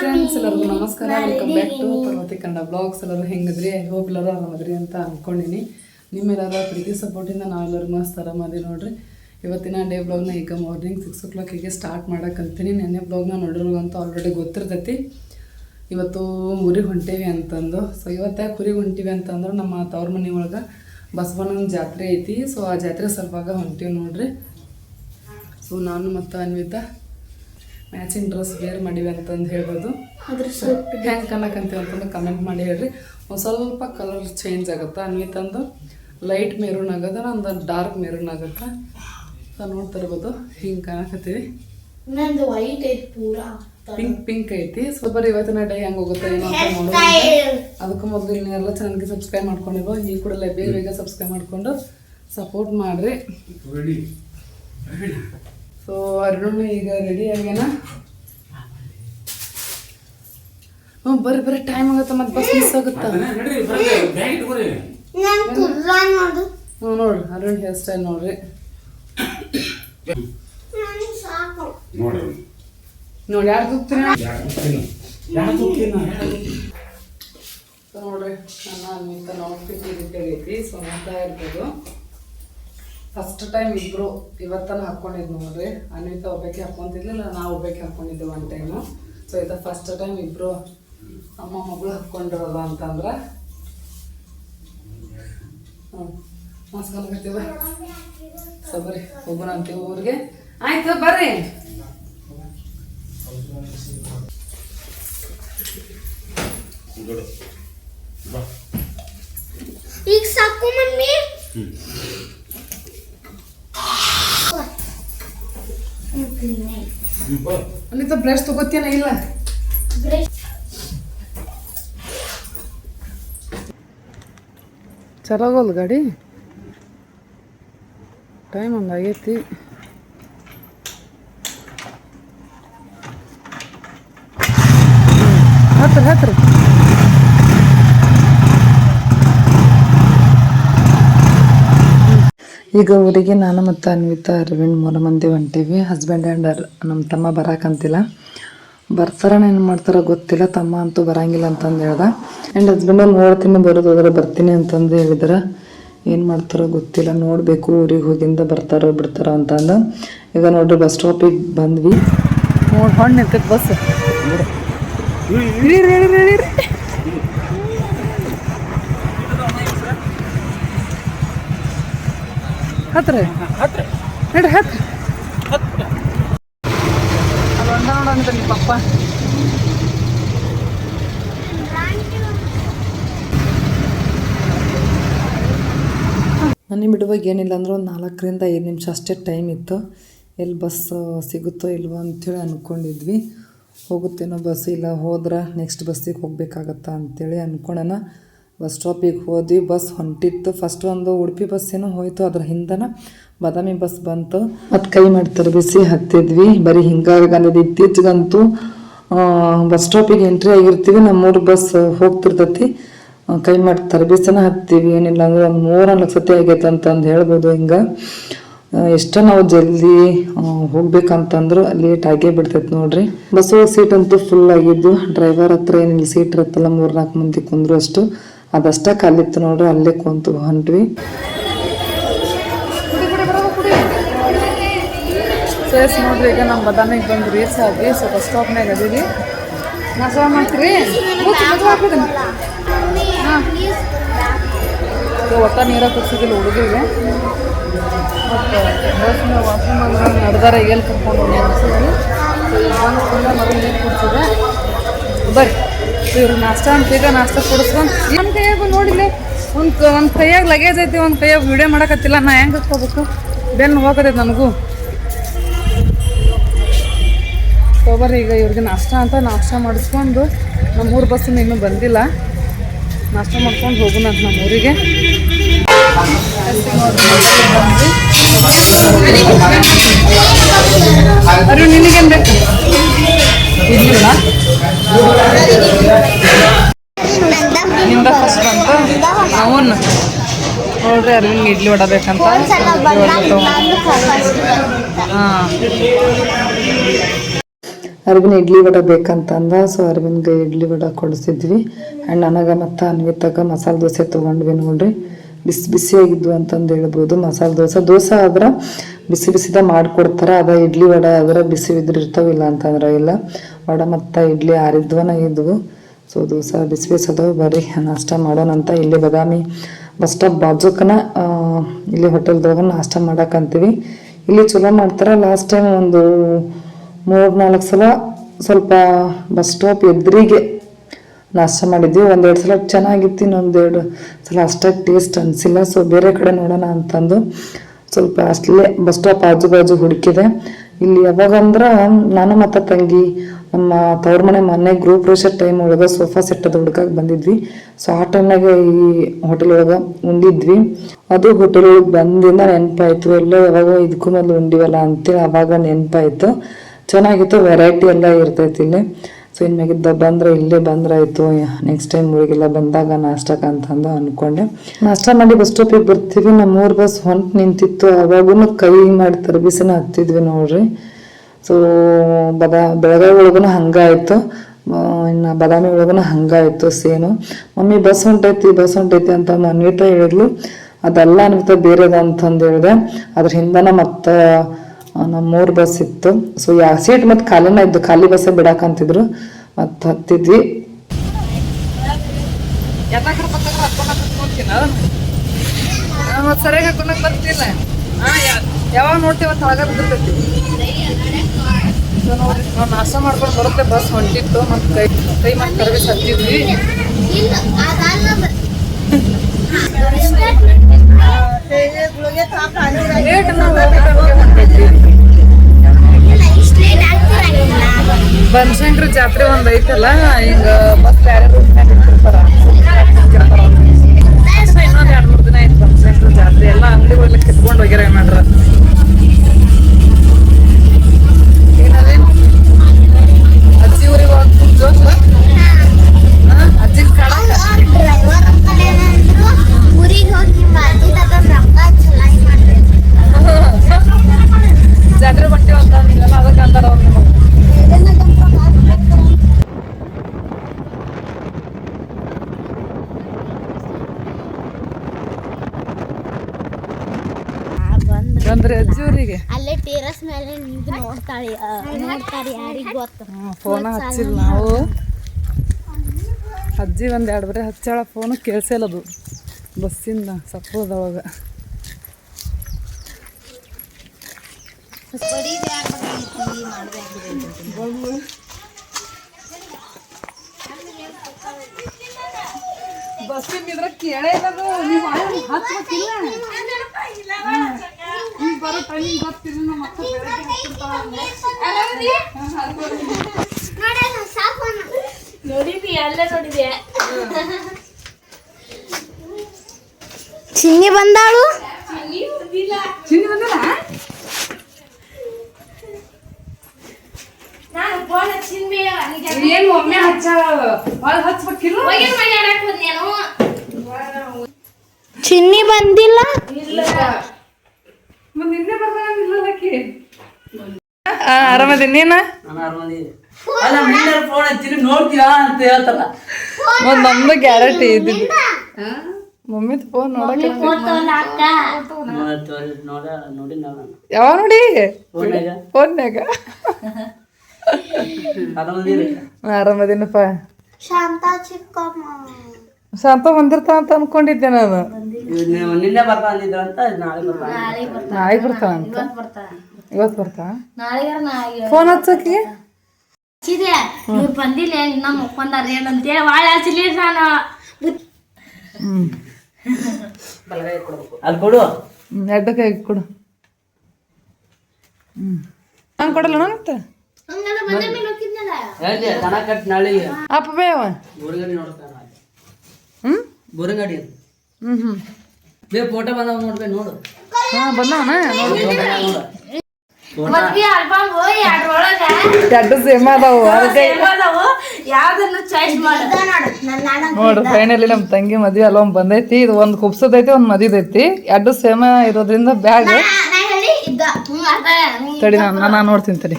Friends ಎಲ್ಲರಿಗೂ ನಮಸ್ಕಾರ. Welcome back to Parvathi Kannada vlogs ಎಲ್ಲರೂ ಹೆಂಗದ್ರಿ? ಐ ಹೋಪ್ ಎಲ್ಲರೂ ಆರಾಮದ್ರಿ ಅಂತ ಅಂದ್ಕೊಂಡಿನಿ ನಿಮ್ಮೆಲ್ಲರ ಪ್ರೀತಿ ಸಪೋರ್ಟಿಂದ ನಾವೆಲ್ಲರೂ ಮಸ್ತ್ ಆರಾಮದಿ ನೋಡ್ರಿ. ಇವತ್ತಿನ ಡೇ ಬ್ಲಾಗ್ನ ಈಗ ಮಾರ್ನಿಂಗ್ ಸಿಕ್ಸ್ ಓ ಕ್ಲಾಕಿಗೆ ಸ್ಟಾರ್ಟ್ ಮಾಡೋಕ್ಕಂತೀನಿ ನೆನ್ನೆ ಬ್ಲಾಗ್ನ ಅಂತ ಆಲ್ರೆಡಿ ಗೊತ್ತಿರ್ತೈತಿ. ಇವತ್ತು ಮುರಿ ಹೊಂಟೇವಿ ಅಂತಂದು. ಸೊ ಇವತ್ತು ಕುರಿ ಊರಿಗೆ ಹೊಂಟೀವಿ ಅಂತಂದ್ರೆ ನಮ್ಮ ತವ್ರ ಮನೆ ಒಳಗೆ ಬಸವಣ್ಣನ ಜಾತ್ರೆ ಐತಿ. ಸೊ ಆ ಜಾತ್ರೆ ಸಲುವಾಗ ಹೊಂಟೀವಿ ನೋಡ್ರಿ. ಸೊ ನಾನು ಮತ್ತು ಅನ್ವಿತಾ ಮ್ಯಾಚಿಂಗ್ ಡ್ರೆಸ್ ವೇರ್ ಮಾಡಿವೆ ಅಂತಂದು ಹೇಳ್ಬೋದು. ಅದ್ರ ಸ್ವಲ್ಪ ಹೆಂಗೆ ಕನ್ನಕಂತೀವಿ ಅಂತಂದು ಕಮೆಂಟ್ ಮಾಡಿ ಹೇಳ್ರಿ. ಒಂದು ಸ್ವಲ್ಪ ಕಲರ್ ಚೇಂಜ್ ಆಗುತ್ತೆ? ಅನ್ವಿತಂದು ಲೈಟ್ ಮೆರೂನ್ ಆಗುತ್ತೆ ನಂದು ಡಾರ್ಕ್ ಮೆರೂನ್ ಆಗುತ್ತೆ. ಸೊ ನೋಡ್ತಾ ಇರ್ಬೋದು ಹಿಂಗೆ ಕಾಣಕತ್ತೀವಿ. ನಂದು ವೈಟ್ ಐತಿ ಪೂರಾ. ಪಿಂಕ್ ಪಿಂಕ್ ಐತಿ. ಸ್ವಲ್ಪ ಬರೀ ಇವತ್ತಿನ ಡೇ ಹೆಂಗೆ ಹೋಗುತ್ತೆ ಏನೋ ಅಂತ ನೋಡೋಣ ಅದಕ್ಕೂ ಮೊದಲು ಇನ್ನೆಲ್ಲ ಚಾನಲ್ಗೆ ಸಬ್ಸ್ಕ್ರೈಬ್ ಮಾಡ್ಕೊಂಡಿರೋ ಈ ಕೂಡಲೇ ಬೇಗ ಬೇಗ ಸಬ್ಸ್ಕ್ರೈಬ್ ಮಾಡಿಕೊಂಡು ಸಪೋರ್ಟ್ ಮಾಡಿರಿ. ಸೊ ಅರುಣ್ ಈಗ ರೆಡಿ ಆಗ್ಯಾನ? ಹ್ಞೂ ಬರ್ರಿ ಬರ್ರಿ ಟೈಮ್ ಆಗುತ್ತೆ ಮತ್ತೆ ಬಸ್ ಮಿಸ್ ಆಗುತ್ತಾ? ನನ್ ಕುರ್ರ ನೋಡು. ಹ್ಞೂ ನೋಡ್ರಿ ಅರುಣ್ ಹೇರ್ ಸ್ಟೈಲ್ ನೋಡ್ರಿ. ನೋಡಿ ನೋಡಿ ಯಾರು ತುಗ್ತೀರಿ? ಸೊ ನೋಡ್ರಿ ನಾನು ಇಂಥ ರೀತಿ. ಆಗೈತಿ ಸೊ ನೋಡ್ತಾ ಇರ್ಬೋದು. ಫಸ್ಟ್ ಟೈಮ್ ಇಬ್ರು ಇವತ್ತನ ಹಾಕೊಂಡಿದ್ದು ನೋಡ್ರಿ. ಅನ್ವಿತ ಒಬ್ಬಕ್ಕೆ ಹಾಕೊಂತಿರ್ಲಿಲ್ಲ ನಾವು ಒಬ್ಬಕ್ಕೆ ಹಾಕೊಂಡಿದ್ದೆ ಒನ್ ಟೈಮು ಸೊ ಇದು ಫಸ್ಟ್ ಟೈಮ್ ಇಬ್ರು ಅಮ್ಮ ಮಗಳು ಹಾಕೊಂಡಿರೋದ ಅಂತಂದ್ರೆ. ಹ್ಞೂ ಮಸ್ಕೊಳಕತ್ತೀವ ಸೊ ಬರ್ರಿ ಹೋಗೋಣ ಅಂತೀವಿ ಊರಿಗೆ. ಆಯ್ತು ಬರ್ರಿ. ಈಗ ಸಾಕು ಮಮ್ಮಿ. ಅಲ್ಲಿಂದ ಬ್ರಷ್ ತಗೋತೀನ ಇಲ್ಲ? ಚಲಾಗೋಲ್ ಗಾಡಿ? ಟೈಮ್ ಒಂದು ಆಗೈತಿ. ಹತ್ರ ಹತ್ರ. ಈಗ ಊರಿಗೆ ನಾನು ಮತ್ತು ಅನ್ವಿತಾ ಅರವಿಂದ್ ಮೂರು ಮಂದಿ ಹೊಂಟೀವಿ. ಹಸ್ಬೆಂಡ್ ಆ್ಯಂಡ್ ಅರ್ ನಮ್ಮ ತಮ್ಮ ಬರಾಕಂತಿಲ್ಲ ಬರ್ತಾರ ಏನು ಮಾಡ್ತಾರೋ ಗೊತ್ತಿಲ್ಲ. ತಮ್ಮ ಅಂತೂ ಬರಂಗಿಲ್ಲ ಅಂತಂದು ಹೇಳ್ದ. ಆ್ಯಂಡ್ ಹಸ್ಬೆಂಡ್ ನೋಡ್ತೀನಿ ಬರೋದು ಹೋದ್ರೆ ಬರ್ತೀನಿ ಅಂತಂದು ಹೇಳಿದ್ರೆ. ಏನು ಮಾಡ್ತಾರೋ ಗೊತ್ತಿಲ್ಲ. ನೋಡಬೇಕು ಊರಿಗೆ ಹೋಗಿಂದ ಬರ್ತಾರೋ ಬಿಡ್ತಾರೋ ಅಂತಂದು. ಈಗ ನೋಡ್ರಿ ಬಸ್ ಸ್ಟಾಪಿಗೆ ಬಂದ್ವಿ. ನೋಡಿ ಹೊಣ್ಣು ನಿಂತೈತೆ ಬಸ್ ನಡ್ರಿ ಅದು ಒಂದ ನೋಡೋಣ ನಿಮ್ಮ ಪಪ್ಪ ನನಗೆ ಬಿಡುವಾಗ ಏನಿಲ್ಲ ಅಂದ್ರೆ ಒಂದು ನಾಲ್ಕರಿಂದ ಐದು ನಿಮಿಷ ಅಷ್ಟೇ ಟೈಮ್ ಇತ್ತು. ಎಲ್ಲಿ ಬಸ್ ಸಿಗುತ್ತೋ ಇಲ್ವೋ ಅಂಥೇಳಿ ಅಂದ್ಕೊಂಡಿದ್ವಿ ಹೋಗುತ್ತೇನೋ ಬಸ್ ಇಲ್ಲ ಹೋದ್ರೆ ನೆಕ್ಸ್ಟ್ ಬಸ್ಸಿಗೆ ಹೋಗ್ಬೇಕಾಗತ್ತಾ ಅಂಥೇಳಿ ಅಂದ್ಕೊಳೋಣ ಬಸ್ ಸ್ಟಾಪಿಗೆ ಹೋದ್ವಿ, ಬಸ್ ಹೊಂಟಿತ್ತು. ಫಸ್ಟ್ ಒಂದು ಉಡುಪಿ ಬಸ್ ಏನೋ ಹೋಯ್ತು, ಅದ್ರ ಹಿಂದನ ಬಾದಾಮಿ ಬಸ್ ಬಂತು. ಮತ್ತು ಕೈ ಮಾಡಿ ತರಬಿಸಿ ಹತ್ತಿದ್ವಿ. ಬರೀ ಹಿಂಗಾಗಂದಿದ್ದು ಇತ್ತೀಚೆಗಂತೂ ಬಸ್ ಸ್ಟಾಪಿಗೆ ಎಂಟ್ರಿ ಆಗಿರ್ತೀವಿ, ನಮ್ಮೂರು ಬಸ್ ಹೋಗ್ತಿರ್ತೈತಿ. ಕೈ ಮಾಡಿ ತರಬಿಸನ ಹತ್ತೀವಿ ಏನಿಲ್ಲ ಅಂದ್ರೆ ಒಂದು ಮೂರು ನಾಲ್ಕು ಸತಿ ಆಗೈತೆ ಅಂತಂದು ಹೇಳ್ಬೋದು ಹಿಂಗೆ. ಎಷ್ಟೋ ನಾವು ಜಲ್ದಿ ಹೋಗ್ಬೇಕಂತಂದ್ರು ಲೇಟ್ ಆಗೇ ಬಿಡ್ತೈತೆ ನೋಡ್ರಿ. ಬಸ್ ಸೀಟ್ ಅಂತೂ ಫುಲ್ ಆಗಿದ್ದು. ಡ್ರೈವರ್ ಹತ್ರ ಏನಿಲ್ಲ ಸೀಟ್ ಇರುತ್ತಲ್ಲ ಮೂರು ನಾಲ್ಕು ಮಂದಿ ಕುಂದ್ರು ಅಷ್ಟು. ಅದಷ್ಟ ಕಲಿತು ನೋಡ್ರಿ, ಅಲ್ಲೇ ಕುಂತು ಹೊಂಟ್ವಿ. ಸೇಸ್ ನೋಡ್ರಿ, ಈಗ ನಮ್ಮ ಬದಾಮಿಗೆ ಬಂದು ರೀಚ್ ಆಗಿ ಸೊ ಬಸ್ ಸ್ಟಾಪ್ನಾಗ ಅದೀವಿ ನಾಶ ಮಾಡ್ತೀರಿ? ಹಾಂ. ಒಟ್ಟ ನೀರಾಗ ಕುಸಿದಿಲ್ಲ ಹುಡುಗರಿಗೆ ಮತ್ತು ಬಸ್ನ ವಾಶ್ರೂಮ್ ಅಂದ್ರೆ ನಡೆದಾರ ಎಲ್ಲಿ ಕರ್ಕೊಂಡು ಹೋಗಿ ಅನ್ಸಿದ್ವಿ ಸೊ ಬಂದು ಫುಲ್ಲ ನೀರು ಕುಡ್ಸಿದೆ. ಬರ್ರಿ. ಇವ್ರು ನಾಷ್ಟ ಅಂತ ಈಗ ನಾಷ್ಟ ಕೊಡಿಸ್ಕೊಂಡು ನಮ್ಮ ಕೈಯಾಗ ನೋಡಿಲ್ಲ. ಒಂದು ಒಂದು ಕೈಯಾಗ ಲಗೇಜ್ ಐತಿ, ಒಂದು ಕೈಯಾಗ ವಿಡಿಯೋ ಮಾಡಕತ್ತಿಲ್ಲ. ನಾ ಹೆಂಗೆ ಹತ್ಕೋಬೇಕು ಬೆನ್ನು ಹೋಗತೈತೆ ನನಗೂ. ಬರ್ರಿ, ಈಗ ಇವ್ರಿಗೆ ನಾಷ್ಟ ಅಂತ ನಾಷ್ಟ ಮಾಡಿಸ್ಕೊಂಡು ನಮ್ಮ ಊರು ಬಸ್ ಇನ್ನೂ ಬಂದಿಲ್ಲ. ನಾಷ್ಟ ಮಾಡ್ಕೊಂಡು ಹೋಗೋಣ ಅಂತ ನಮ್ಮ ಊರಿಗೆ ಅರು ನಿನಗೇನು ಬೇಕು? ಇಡ್ಲಿಲ್ಲ ನಿಮ್ದ ಫಸ್ಟ್ ಅವನ್? ನೋಡ್ರಿ ಅರವಿಂದ್ ಇಡ್ಲಿ ವಡ ಬೇಕಂತ ಹಾಂ. ಅರವಿಂದ್ ಇಡ್ಲಿ ವಡೆ ಬೇಕಂತಂದ ಸೊ ಅರವಿಂದ್ಗೆ ಇಡ್ಲಿ ವಡ ಕೊಡಿಸಿದ್ವಿ. ಆ್ಯಂಡ್ ನನಗೆ ಮತ್ತು ಅನ್ವಿತಾಗ ಮಸಾಲೆ ದೋಸೆ ತೊಗೊಂಡ್ವಿ ನೋಡ್ರಿ. ಬಿಸಿ ಬಿಸಿಯಾಗಿದ್ವು ಅಂತಂದು ಹೇಳ್ಬೋದು, ಮಸಾಲೆ ದೋಸೆ. ದೋಸೆ ಆದ್ರೆ ಬಿಸಿ ಬಿಸಿದ ಮಾಡಿಕೊಡ್ತಾರೆ, ಅದ ಇಡ್ಲಿ ವಡೆ ಅದರ ಬಿಸಿ ಬಿದ್ರೆ ಇರ್ತಾವಿಲ್ಲ ಅಂತಂದ್ರೆ ಇಲ್ಲ. ವಡೆ ಮತ್ತು ಇಡ್ಲಿ ಆರಿದ್ವನ ಇದ್ವು ಸೊ ದೋಸೆ ಬಿಸಿ ಬಿಸಿ ಅದಾವ ಬರ್ರಿ ನಾಷ್ಟ ಮಾಡೋಣ ಅಂತ ಇಲ್ಲಿ ಬದಾಮಿ ಬಸ್ ಸ್ಟಾಪ್ ಬಾಜುಕನ ಇಲ್ಲಿ ಹೋಟೆಲ್ದೊಳಗೆ ನಾಷ್ಟ ಮಾಡಕ್ಕಂತೀವಿ ಇಲ್ಲಿ ಚಲೋ ಮಾಡ್ತಾರೆ ಲಾಸ್ಟ್ ಟೈಮ್ ಒಂದು ಮೂರು ನಾಲ್ಕು ಸಲ ಸ್ವಲ್ಪ ಬಸ್ ಸ್ಟಾಪ್ ಎದುರಿಗೆ ನಾಷ್ಟ ಮಾಡಿದ್ವಿ. ಒಂದೆರಡು ಸಲ ಚೆನ್ನಾಗಿತ್ತು, ಇನ್ನೊಂದೆರಡು ಸಲ ಅಷ್ಟಾಗಿ ಟೇಸ್ಟ್ ಅನಿಸಿಲ್ಲ. ಸೊ ಬೇರೆ ಕಡೆ ನೋಡೋಣ ಅಂತಂದು. ಸ್ವಲ್ಪ ಅಷ್ಟೇ ಬಸ್ ಸ್ಟಾಪ್ ಆಜು ಬಾಜು ಹುಡುಕಿದೆ. ಇಲ್ಲಿ ಯಾವಾಗಂದ್ರೆ ನಾನು ಮತ್ತು ತಂಗಿ, ನಮ್ಮ ತವ್ರ ಮನೆ ಮೊನ್ನೆ ಗ್ರೂಪ್ ರೋಷರ್ ಟೈಮ್ ಒಳಗೆ ಸೋಫಾ ಸೆಟ್ ಅದು ಹುಡ್ಕಕ್ಕೆ ಬಂದಿದ್ವಿ. ಸೊ ಆ ಟೈಮ್ನಾಗ ಈ ಹೋಟೆಲ್ ಒಳಗೆ ಉಂಡಿದ್ವಿ. ಅದು ಹೋಟೆಲ್ ಒಳಗೆ ಬಂದಿಂದ ನೆನಪಾಯ್ತು, ಎಲ್ಲೋ ಯಾವಾಗ ಇದಕ್ಕೂ ಮೊದಲು ಉಂಡಿವಲ್ಲ ಅಂತೇಳಿ ಅವಾಗ ನೆನಪಾಯ್ತು. ಚೆನ್ನಾಗಿತ್ತು ವೆರೈಟಿ ಎಲ್ಲ ಇರ್ತೈತಿ ಇಲ್ಲಿ. ಸೊ ಇನ್ಮ್ಯಾಗಿದ್ದ ಬಂದ್ರೆ ಇಲ್ಲೇ ಬಂದ್ರಾಯ್ತು. ನೆಕ್ಸ್ಟ್ ಟೈಮ್ ಊರಿಗೆಲ್ಲ ಬಂದಾಗ ನಾಷ್ಟಕ್ಕೆ ಅಂತಂದು ಅನ್ಕೊಂಡೆ. ನಾಷ್ಟ ಮಾಡಿ ಬಸ್ ಸ್ಟಾಪಿಗೆ ಬರ್ತೀವಿ. ನಮ್ಮೂರ್ ಬಸ್ ಹೊಂಟು ನಿಂತಿತ್ತು. ಅವಾಗೂ ಕೈ ಮಾಡಿ ತರಬಿಸಿನ ಹತ್ತಿದ್ವಿ ನೋಡ್ರಿ. ಸೊ ಬದ, ಬೆಳಗಾವಿ ಒಳಗೂ ಹಂಗಾಯ್ತು ಇನ್ನು ಬಾದಾಮಿ ಒಳಗೂ ಹಂಗಾಯ್ತು ಸೇನು. ಮಮ್ಮಿ ಬಸ್ ಹೊಂಟೈತಿ ಬಸ್ ಹೊಂಟೈತಿ ಅಂತ ಅನ್ವಿತಾ ಹೇಳಿದ್ಲು. ಅದೆಲ್ಲ ಅನ್ವಿತಾ ಬೇರೆದ ಅಂತಂದು ಹೇಳಿದೆ. ಅದ್ರ ಹಿಂದನ ಮತ್ತೆ ನಮ್ಮೂರು ಬಸ್ ಇತ್ತು. ಸೊ ಯಾ ಸೀಟ್ ಮತ್ತೆ ಖಾಲಿನ ಇದ್ದು ಖಾಲಿ ಬಸ್ಸೇ ಬಿಡಾಕಂತಿದ್ರು ಮತ್ತೆ ಹತ್ತಿದ್ವಿ ಮತ್ತೆ ಸರಿಯಾಗಿ ಹಾಕೊಂಡಾಗ ಬರ್ತಿಲ್ಲ ಯಾವಾಗ ನೋಡ್ತೀವಿ ಅಂತ ಬಿದ್ದಿರ್ತೈತಿ ಸೊ ನೋಡ್ರಿ ನಾವು ನಾಷ್ಟ ಮಾಡ್ಕೊಂಡು ಬರುತ್ತೆ ಬಸ್ ಹೊಂಟಿತ್ತು ಮತ್ತೆ ಕೈ ಕೈ ಮತ್ತೆ ಸರ್ವಿಸ್ ಹತ್ತಿದ್ವಿ ಲೇಟ್ ನಾವು ಬನಶಂಕರಿ ಜಾತ್ರೆ ಒಂದು ಐತಲ್ಲ, ಹಿಂಗ ಬಸ್ ಬ್ಯಾರೆ ರೂಟ್ನ್ಯಾಗ ಇಟ್ಟಿರ್ತಾರ. ಇನ್ನೊಂದ್ ಎರಡ್ ಮೂರ್ ದಿನ ಐತಿ ಬನಶಂಕರಿ ಜಾತ್ರೆ. ಎಲ್ಲ ಅಂಗಡಿಗಳೆಲ್ಲ ಕಿತ್ಕೊಂಡು ಹೋಗ್ಯಾರ ಮಾಡ್ರ ಅಜ್ಜಿ ಊರಿಗೆ ಹೋಗಿ ಜೋಶ ಅಜ್ಜಿನ ಕಾಡಕ ಡ್ರೈವರ್ ಅಂಕಲ್ ಏನಂದ್ರು ಊರಿಗೆ ಹೋಗಿ ಬಾಜಿ ತಗೊಂಡ್ ರೊಕ್ಕ ಚಲಾಯಿ ಮಾಡ್ಬೇಕು ಜಾತ್ರೆ ಬಟ್ಟೆ ಅಂತ ಅಂದಿಲ್ಲ ಅದಕ್ಕೆ ಅಂತಾರ ಅವ್ರು ನಮಗೆ ಅಂದ್ರೆ ಅಜ್ಜಿ ಊರಿಗೆ ಅಲ್ಲೇ ಟೆರಸ್ ಮೇಲೆ ನಿಂತು ನೋಡ್ತಾಳೆ ನೋಡ್ತಾರೆ ಯಾರಿಗೆ ಗೊತ್ತು? ಫೋನ ಹಚ್ಚಿಲ್ಲ ನಾವು. ಅಜ್ಜಿ ಒಂದು ಎರಡು ಬರೀ ಹಚ್ಚಾಳ ಫೋನ್ ಕೇಳ್ಸಲ್ಲ ಅದು. ಬಸ್ಸಿಂದ ಸಪ್ಪದವಾಗ ಬಸ್ಸಿಂದ ಕೇಳೇ ಇಲ್ಲ ನೀವು ಈಗ ಬರೋ ಟೈಮಿಂಗ್ ಗೊತ್ತಿಲ್ಲ ನಮ್ಮ ಅಕ್ಕ ಬೆಳಗ್ಗೆ ನೋಡಿದ್ವಿ ಅಲ್ಲೇ ನೋಡಿದೆ ಚಿನ್ನಿ ಬಂದಾಳು? ಚಿನ್ನಿ ಬಂದಿಲ್ಲ ಏನು ಒಮ್ಮೆ ಹಚ್ಚ ಭಾಳ ಹಚ್ಬೇಕಿಲ್ಲ ಚಿನ್ನಿ ಬಂದಿಲ್ಲ? ಮತ್ತೆ ನಿನ್ನೆ ಆರಾಮದಿ ನೀನ? ನಾನು ನೀನು ನೋಡ್ತೀಯಾ ಅಂತ ಹೇಳ್ತಾರ. ಒಂದ್ ನಮ್ದು ಗ್ಯಾರಂಟಿ ಇದ್ದಿದ್ದು. ಮಮ್ಮಿದ್ ಫೋನ್ ನೋಡಕ್ ನೋಡ ನೋಡಿ ನಾನು. ಯಾವ ನೋಡಿ? ಫೋನ್ಯಾಗ. ಆರಾಮದಿನಪ್ಪ. ಶಾಂತ ಚಿಕ್ಕಮ್ಮ. ಶಾಂತ ಬಂದಿರ್ತಾ ಅಂತ ಅನ್ಕೊಂಡಿದ್ದೆ ನಾನು. ನಿನ್ನೆ ಬರ್ತಾ ಅಂದಿದ್ರ ಅಂತ ನಾಳೆ ಬರ್ತಾ ನಾಳೆ ಬರ್ತಾನ ಅಂತ? ಇವತ್ತು ಬರ್ತಾ. ಫೋನ್ ಹಚ್ಚಕ್ಕೆ ಹಚ್ಚಿದೆ. ಇವ್ರು ಬಂದಿಲ್ಲ ಇನ್ನ ಮುಕ್ಕೊಂಡಾರ ಏನಂತೇಳಿ ಭಾಳ ಹಚ್ಚಲಿ ನಾನು. ಅಲ್ಲಿ ಕೊಡು. ಹ್ಮ್, ಎಡ್ಡ ಕೈ ಕೊಡು. ಹ್ಮ್. ಹಂಗೆ ಕೊಡಲ್ಲ ಮತ್ತೆ? ಹಂಗಲ್ಲ ಮನೆ ಮೇಲೆ ಹೋಗಿದ್ನಲ್ಲ ಹೇಳ್ದೆ ದನ ಕಟ್ ನಾಳೆಗೆ ಅಪ್ಪ ಬೇವ ಬೋರ್ಗಡಿ ನೋಡ್ತಾನ ಹ್ಮ್? ಬೋರ್ಗಡಿ ಹ್ಮ್ ಹ್ಮ್. ಬೇ ಫೋಟೋ ಬಂದಾವ ನೋಡ್ಬೇ ನೋಡು. ಹಾ ಬಂದವನ? ನೋಡು ಎರಡು ಸೇಮ್ ಅದಾವು ಅದಕ್ಕೆ ಯಾವ್ದನ್ನು ಚಾಯ್ಸ್ ಮಾಡಿದ ನೋಡು ನನ್ನ ನೋಡು ಫೈನಲಿ ನಮ್ಮ ತಂಗಿ ಮದ್ವೆ ಅಲ್ಲೊಂದು ಬಂದೈತಿ ಇದು ಒಂದು ಕುಪ್ಸದೈತಿ ಒಂದು ಮದಿದೈತಿ ಎರಡು ಸೇಮ ಇರೋದ್ರಿಂದ ಬ್ಯಾಗ್ ಹ್ಞೂ ತಡಿ ನಾನು ನಾನು ನೋಡ್ತೀನಿ ತಡಿ.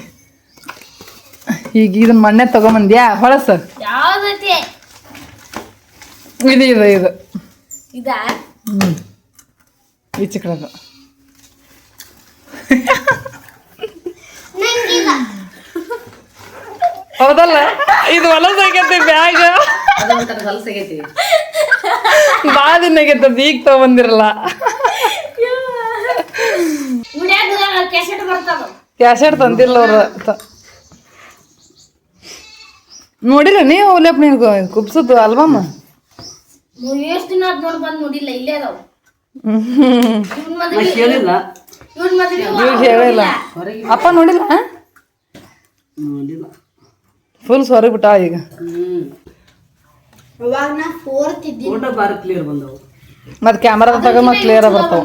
ಈಗ ಇದನ್ನ ಮಣ್ಣೆ ತಗೊಂಬಂದ್ಯಾ? ಹೊಳಸ. ಯಾವ್ದೈತಿ? ಇದು ಇದು ಇದು. ಇದ? ಹ್ಞೂ ಈಚೆ ಕಡೆದು ನಂಗಿಲ್ಲ. ಹೌದಲ್ಲ? ಇದು ಹೊಲಸಾಗೈತಿ ಬ್ಯಾಗ್. ಹೊಲಸಾಗೈತಿ ಭಾಳ ದಿನ ಆಗೈತದ ಈಗ ತಗೊಂಬಂದಿರಲ್ಲ. ಕ್ಯಾಸೆಟ್ ತಂದಿಲ್ಲ ಅವ್ರು. ತ- ನೋಡಿರ ನೀವು ಲೇಪ್ ನಿನ್ಗೆ ಕುಬ್ಸದ್ದು ಅಲ್ಬಮ್ ಎಷ್ಟು ದಿನ ನೋಡ್ ಬಂದ್ ನೋಡಿಲ್ಲ ಇಲ್ಲೇ ಅದಾವ. ಇವ್ನ್ ಮದ್ವೆ ಕೇಳಿಲ್ಲ. ಇವ್ನ್ ಹೇಳಿಲ್ಲ ಅಪ್ಪ ನೋಡಿಲ್ಲ? ನೋಡಿಲ್ಲ. ಫುಲ್ ಸಾರಿ ಬಿಟ್ಟ ಈಗ. ಹ್ಮ್. ಅವಾಗ ನಾ ಫೋರ್ತ್ ಇದ್ದೀನಿ. ಫೋಟೋ ಬಾರಿ ಕ್ಲಿಯರ್ ಬಂದವು. ಮತ್ತೆ ಕ್ಯಾಮ್ರಾ ತಗೊಂಡ್ ಮತ್ತೆ ಕ್ಲಿಯರ್ ಬರ್ತಾವ.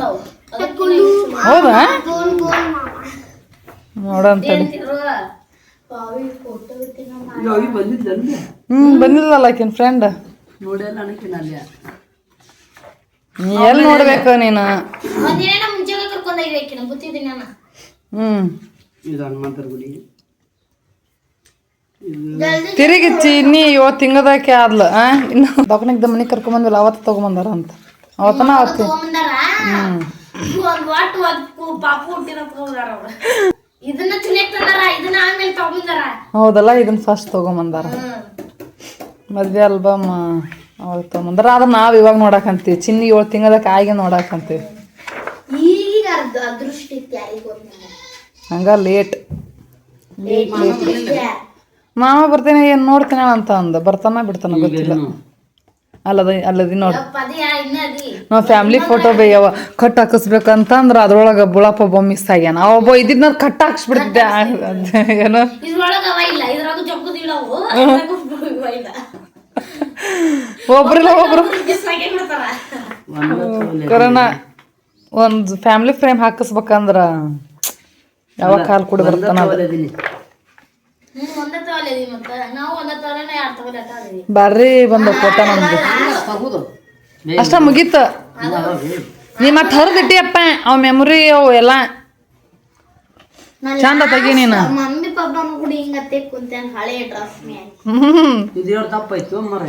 ಹೌದಾ? ಮಾಮ ನೋಡಂತೇಳಿ ಪಾವಿ ಫೋಟೋ ಅವಿ ಬಂದಿದ್ದಂದೆ ಹ್ಮ್ ಬಂದಿಲ್ಲಲ್ಲ ಆಕಿನ ಫ್ರೆಂಡ್ ನೋಡಿಲ್ಲ ಎಲ್ಲಿ ನೋಡ್ಬೇಕು ನೀನು? ಒಂದಿನ ಮುಂಚೆ ಕರ್ಕೊಂಡೋಗಿರ್ಬೇಕಿನ ಗೊತ್ತಿದ್ದೀನಿ ನಾನು. ಹ್ಮ್. ಇದು ಹನುಮಂತರ ಗುಡಿ. ತಿರುಗಿ ಚಿನ್ನಿ ಇವತ್ತು ತಿಂಗದಾಕೆ ಆದ್ಲ ಆ? ಇನ್ನು ದವಾಖಾನೆಗೆ ಮನೆ ಕರ್ಕೊಂಬಂದಿಲ್ಲ ಅವತ್ತು ತಗೊಂಬಂದಾರ ಅಂತ. ಅವತ್ತನ ಅವತ್ತು ಹೌದಲ್ಲ ಇದನ್ನ ಫಸ್ಟ್ ತಗೊಂಬಂದಾರ. ಮದ್ವೆ ಆಲ್ಬಮ್ ಅವಾಗ ತೊಗೊಂಬಂದ್ರೆ ಆದ್ರೆ ನಾವು ಇವಾಗ ನೋಡಕಂತೀವಿ. ಚಿನ್ನಿ ಏಳು ತಿಂಗಳ ಕಾಯಿಗೆ ನೋಡಕಂತೀವಿ. ಈಗ ಅರ್ಧ ಅದೃಷ್ಟ ಇತ್ತು ಯಾರಿಗ್ ಗೊತ್ತಿಲ್ಲ. ಹಂಗ ಲೇಟ್ ಮಾಮ ಬರ್ತೀನಿ ಏನು ನೋಡ್ತೀನಿ ಅಂತ ಅಂದ. ಬರ್ತಾನ ಬಿಡ್ತಾನ ಗೊತ್ತಿಲ್ಲ. ಅಲ್ಲದ ಅಲ್ಲದಿ ನೋಡಿ. ನಾವು ಫ್ಯಾಮಿಲಿ ಫೋಟೋ ಬೇಯವ ಕಟ್ ಹಾಕಿಸ್ಬೇಕಂತಂದ್ರ ಅದ್ರೊಳಗೆ ಬುಳಪ್ಪ ಒಬ್ಬ ಮಿಸ್ ಆಗ್ಯಾನ. ಅವ ಒಬ್ಬ ಇದ್ದಿದ್ನ ಕಟ್ ಹಾಕ್ಸ್ಬಿಡ್ತಿದ್ದೆ ಏನೋ? ಒಬ್ರಿಲ್ಲ ಒಬ್ರು. ಕರೋನಾ ಒಂದು ಫ್ಯಾಮಿಲಿ ಫ್ರೇಮ್ ಹಾಕಿಸ್ಬೇಕಂದ್ರ ಯಾವ ಕಾಲ್ ಕುಡಿ ಬರ್ತಾನ ಇದೀವಿ ಮತ್ತ. ನಾವು ಒಂದೇ ಎರಡು ತವಲೆ ಅಟ ಅದೀವಿ ಬಂದ ಫೋಟೋ ನಮ್ದು. ಅಷ್ಟ ಮುಗೀತ. ನೀ ಮತ್ತೆ ಹರಿದಿಟ್ಟಿಯಪ್ಪ ಅವ್ ಮೆಮೊರಿ ಅವು ಎಲ್ಲ. ಚಂದ ತೆಗಿ ನೀನು. ಮಮ್ಮಿ ಪಪ್ಪನ ಕೂಡ ಹಿಂಗತ್ತೆ ಕುಂತೇನ್ ಹಳೆ ಡ್ರೆಸ್ ಹ್ಮ್. ಇದು ಹೇಳಿ ತಪ್ಪಾಯ್ತು ಮರ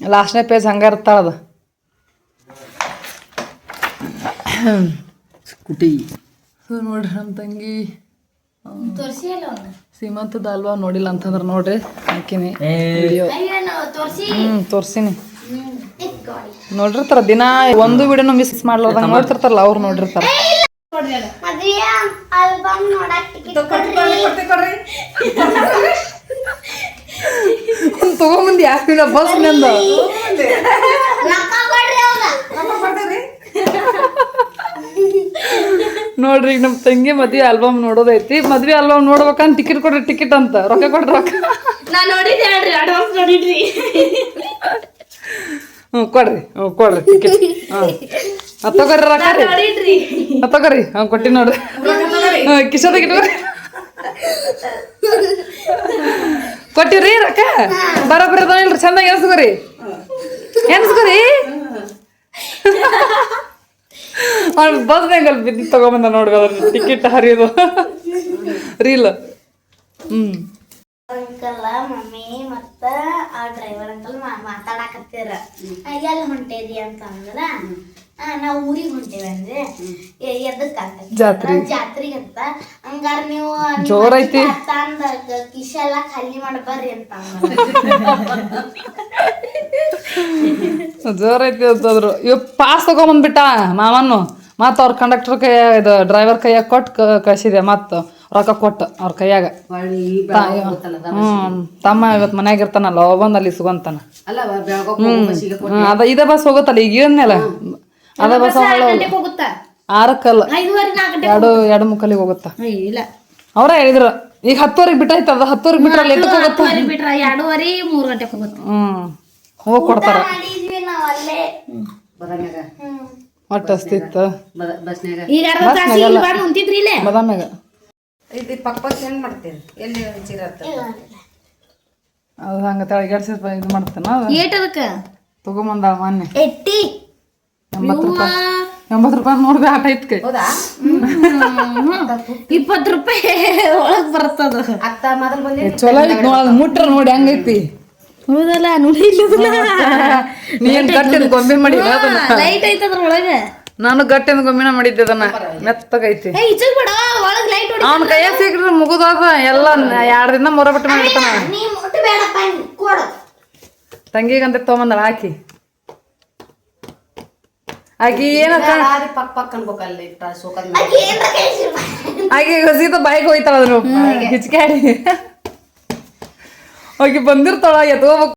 ಲಾಸ್ಟ್ನೇ ಪೇಜ್ ಹಂಗ ಇರ್ತಾಳದ ಕುಟಿ. ನೋಡ್ರಿ ನಮ್ಮ ತಂಗಿ. ಸೀಮಂತದ ಅಲ್ವಾ ನೋಡಿಲ್ಲ ಅಂತಂದ್ರೆ ನೋಡ್ರಿ ಹಾಕಿನಿ. ವಿಡಿಯೋ ಹ್ಞೂ ಹ್ಮ್ ತೋರ್ಸಿನಿ. ಗಾಡಿ. ನೋಡಿರ್ತಾರ ದಿನ ಒಂದು ವಿಡಿಯೋ ಮಿಸ್ ಮಾಡ್ಲಾರ್ದಂಗ ನೋಡ್ತಿರ್ತಾರಲ್ಲ ಅವ್ರು ನೋಡಿರ್ತಾರ. ತಗೊಂಬಂದ್ ಆಲ್ಬಮ್ ನೋಡಕ್ ಟಿಕೆಟ್ ಕೊಡ್ರಿ ತಗೊಂಬಂದಿ ಯಾಕೆ ಬಸ್ನಿಂದ ರೊಕ್ಕ ಕೊಡ್ರಿ ಅವಾಗ ನೋಡ್ರಿ ಈಗ ನಮ್ಮ ತಂಗಿ ಮದ್ವೆ ಆಲ್ಬಮ್ ನೋಡೋದೈತಿ. ಮದ್ವೆ ಆಲ್ಬಮ್ ನೋಡ್ಬೇಕಂತ ಟಿಕೆಟ್ ಕೊಡ್ರಿ ಟಿಕೆಟ್ ಅಂತ. ರೊಕ್ಕ ಕೊಡ್ರಿ ರೊಕ್ಕ. ನಾ ನೋಡಿದ್ದೆ ಹೇಳ್ರಿ ಅಡ್ವಾನ್ಸ್ ನೋಡಿದ್ರಿ. ಹ್ಞೂ ಕೊಡ್ರಿ ಹ್ಞೂ ಕೊಡ್ರಿ ಟಿಕೆಟ್ ಹಾಂ ತಗೋರಿ ರೊಕ್ಕ ರೀ. ತಗೋರಿ ಹಾಂ ಕೊಟ್ಟಿ ನೋಡ್ರಿ. ಹಾಂ ಕಿಶೋದಾಗ ಇಟ್ಕೊರಿ ಕೊಟ್ಟಿರಿ ರೊಕ್ಕ? ಬರೋಬ್ರಿ ಅದಾವ ಇಲ್ರಿ ಚಂದಾಗಿ ಎನ್ಸ್ಕೊರಿ ಎನ್ಸ್ಕೊರಿ ಅವ್ನು ಬಸ್ನಾಗ ಅಲ್ಲಿ ಬಿದ್ದು ತಗೊಂಬಂದ ನೋಡ್ಬೋದ್ರ ಅದ್ರ ಟಿಕೆಟ್ ಹರಿಯೋದು. ರೀಲ್ ಹ್ಞೂ ಅಂಕಲ್ ಮಮ್ಮಿ ಮತ್ತ ಆ ಡ್ರೈವರ್ ಅಂಕಲ್ ಮಾತಾಡಕತ್ತೀರ. ಎಲ್ಲಿ ಹೊಂಟೇರಿ ಅಂತ ಅಂದ್ರ ನಾವ್ ಊರಿಗೆ ಹೊಂಟೇವಿ ಅಂದ್ರೆ ಜಾತ್ರೆ. ಜಾತ್ರೆಗೆ ಅಂತ. ಹಂಗಾರ ನೀವು ಜೋರೈತಿ. ತಂದ ಕಿಶ ಎಲ್ಲ ಖಾಲಿ ಮಾಡಿ ಬರ್ರಿ ಅಂತ ಜೋರೈತಿ ಅಂತಂದ್ರು. ಇವ್ ಪಾಸ್ ತಗೊಂಬಂದ್ಬಿಟ್ಟ ಮಾಮನ್ನು ಮತ್ತು ಅವ್ರ ಕಂಡಕ್ಟರ್ ಕೈ ಇದು ಡ್ರೈವರ್ ಕೈಯಾಗ ಕೊಟ್ಟು ಕಳಿಸಿದೆ. ಮತ್ತು ರೊಕ್ಕ ಕೊಟ್ಟು ಅವ್ರ ಕೈಯಾಗ. ಹ್ಞೂ ತಮ್ಮ ಇವತ್ತು ಮನ್ಯಾಗ ಇರ್ತಾನಲ್ಲ ಅವ ಬಂದು ಅಲ್ಲಿ ಬಸ್ಸಿಗೆ ಹ್ಞೂ ಅದ ಇದೆ ಬಸ್ ಹೋಗುತ್ತಲ್ಲ ಈಗ ಏನ್ನೆಲ್ಲ ಅದ ಬಸ್ ಆರಕ್ಕಲ್ಲ. ಎರಡು ಎರಡು ಮುಕ್ಕಲಿಗೆ ಹೋಗುತ್ತಾ? ಅವ್ರ ಹೇಳಿದ್ರು ಈಗ ಹತ್ತುವರೆಗೆ ಬಿಟ್ಟೈತೆ ಅದ ಹತ್ತುವರೆಗೆ ಬಿಟ್ರೆ ಅಲ್ಲಿ ಹೋಗುತ್ತಾ? ಎರಡೂವರೆ ಮೂರು ಗಂಟೆಗೆ ಹೋಗುತ್ತೆ? ಹ್ಞೂ ಹೋಗಿ ಕೊಡ್ತಾರ ಮಾಡಿದ್ವಿ ನಾವ್ ಅಲ್ಲೇ ಬದಾಮ್ಯಾಗ ಒಟ್ಟು ಅಸ್ತಿತ್ತು ಬದಾಮ್ಯಾಗ ಇದು ಪಕ್ಕ ಹೆಂಗೆ ಮಾಡ್ತೀರಿ? ಎಲ್ಲಿ ಚಿರತ್ತ ಅದು ಹಂಗೆ ತೆಳಗೆಡ್ಸಿ ಇದು ಮಾಡ್ತಾನ ಅದಕ್ಕ? ತಗೊಂಬಂದಾಳ ಮೊನ್ನೆ. ಎಟ್ಟಿ? ಎಂಬತ್ತು ರೂಪಾಯಿ. ಎಂಬತ್ತು ರೂಪಾಯಿ ನೋಡ್ದೆ ಆಟ ಇತ್ತು ಹೌದಾ? ಇಪ್ಪತ್ತು ರೂಪಾಯಿ ಒಳಗೆ ಬರ್ತದ. ಅತ್ತ ಮೊದಲು ಬಂದಿ ಚಲೋ ಐತಿ ನೋಡ ಮುಟ್ರ ನೋಡಿ ಹೆಂಗೈತಿ. ಹೌದಲ್ಲ ನೋಡಿ ನೀನ್ ಗಟ್ಟಿನ ಗೊಂಬೆ ಮಾಡಿ ಅದನ್ನ ಲೈಟ್ ಐತ ಅದ್ರ ಒಳಗೆ. ನಾನು ಗಟ್ಟಿನ ಗೊಂಬೆನ ಮಾಡಿದ್ದೆ ಅದನ್ನ ಮೆತ್ತಗೈತಿ ಅವನ ಕೈಯಾಗ ಸಿಕ್ಕಿದ್ರೆ ಮುಗಿದೋದ ಎಲ್ಲ ಎರಡು ದಿನ ಮೊರ ಬಿಟ್ಟು ಮಾಡಿರ್ತಾನ ತಂಗಿಗಂತ ತೊಗೊಂಬಂದಳ ಹಾಕಿ. ಆಕಿ ಕೈ ಆಕಿ ಸೀದಾ ಬಾಯಿಗೆ ಹೋಯ್ತಾಳ ಅದ್ರ ಹಿಚ್ಕಾಡಿ ಆಕಿ ಬಂದಿರ್ತಾಳ ಎತ್ಕೋಬೇಕು